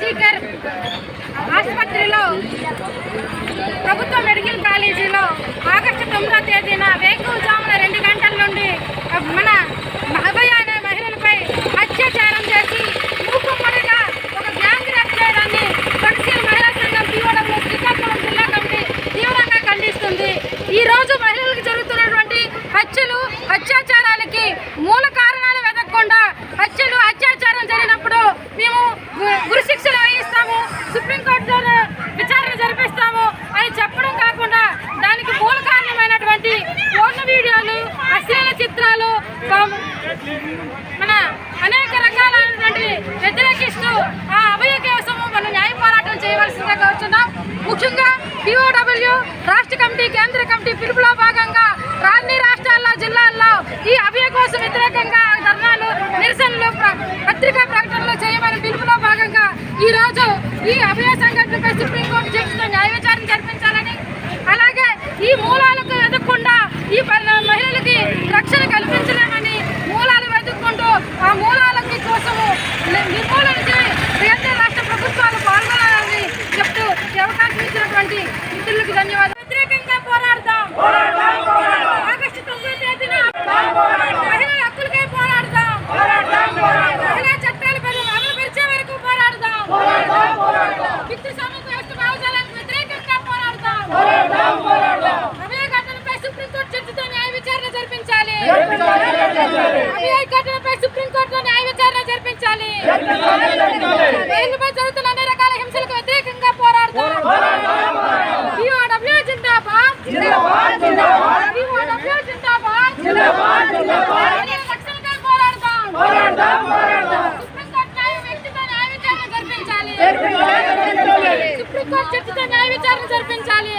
జీకర్ ఆసుపత్రిలో ప్రభుత్వ మెడికల్ కాలేజీలో ఆగస్టు తొమ్మిదో తేదీన వేకువజామున రెండు గంటల నుండి మన అభయ అనే మహిళలపై అత్యాచారం చేసి మూకుమ్మడిగా ఒక గ్యాంగ్ రేప్ చేయడాన్ని కొనసీల మహిళా సంఘం తీవ్రంలో శ్రీకాకుళం జిల్లా కమిటీ తీవ్రంగా ఖండిస్తుంది. ఈరోజు రోజు మహిళలకు జరుగుతున్నటువంటి హత్యలు అత్యాచారాలకి మూల కారణాలు వెతకకుండా మేము గురు శిక్షలు వేయిస్తాము సుప్రీంకోర్టులో విచారణ జరిపిస్తాము అని చెప్పడం కాకుండా దానికి మూల కారణమైనటువంటి ఫోన్ వీడియోలు అశ్లీల చిత్రాలు మన అనేక రకాలైనటువంటి వ్యతిరేకిస్తూ ఆ అభయ కోసము మనం న్యాయ పోరాటం చేయవలసిందిగా కోరుతున్నాం ముఖ్యంగా పిఓడబ్ల్యూ రాష్ట్ర కమిటీ కేంద్ర కమిటీ పిలుపులో భాగంగా అన్ని రాష్ట్రాల్లో జిల్లా ఈ అభయ కోసం వ్యతిరేకంగా ధర్నాలు నిరసనలు ప్ర- పత్రికా ప్రకటనలు చేయమని పిలుపులో భాగంగా ఈ రోజు ఈ అభయ సుప్రీంకోర్టు జడ్జితో న్యాయ విచారణ జరిపించాలని అలాగే ఈ మూలాలకు వెతకకుండా ఈ మహిళలకి రక్షణ కల్పించలేమని మూలాలు వెతుక్కుంటూ ఆ మూలాలకి కోసము ని- నిర్మూలన కేంద్ర రాష్ట్ర ప్రభుత్వాలు పాల్గొనాలని చెప్తూ అవకాశం ఇచ్చినటువంటి మిత్రులకు ధన్యవాదాలు. విత్తు సమీప వ్యవస్థ భావజాలానికి వ్యతిరేకంగా పోరాడదాం అభయ ఘటనపై సుప్రీంకోర్టు చర్చతో న్యాయ విచారణ జరిపించాలి. అభయ ఘటనపై సుప్రీంకోర్టులో న్యాయ విచారణ జరిపించాలి. జరుగుతున్న అన్ని రకాల హింసలకు వ్యతిరేకంగా పోరాడదాం సుప్రీంకోర్టు చర్చతో న్యాయ విచారణ జరిపించాలి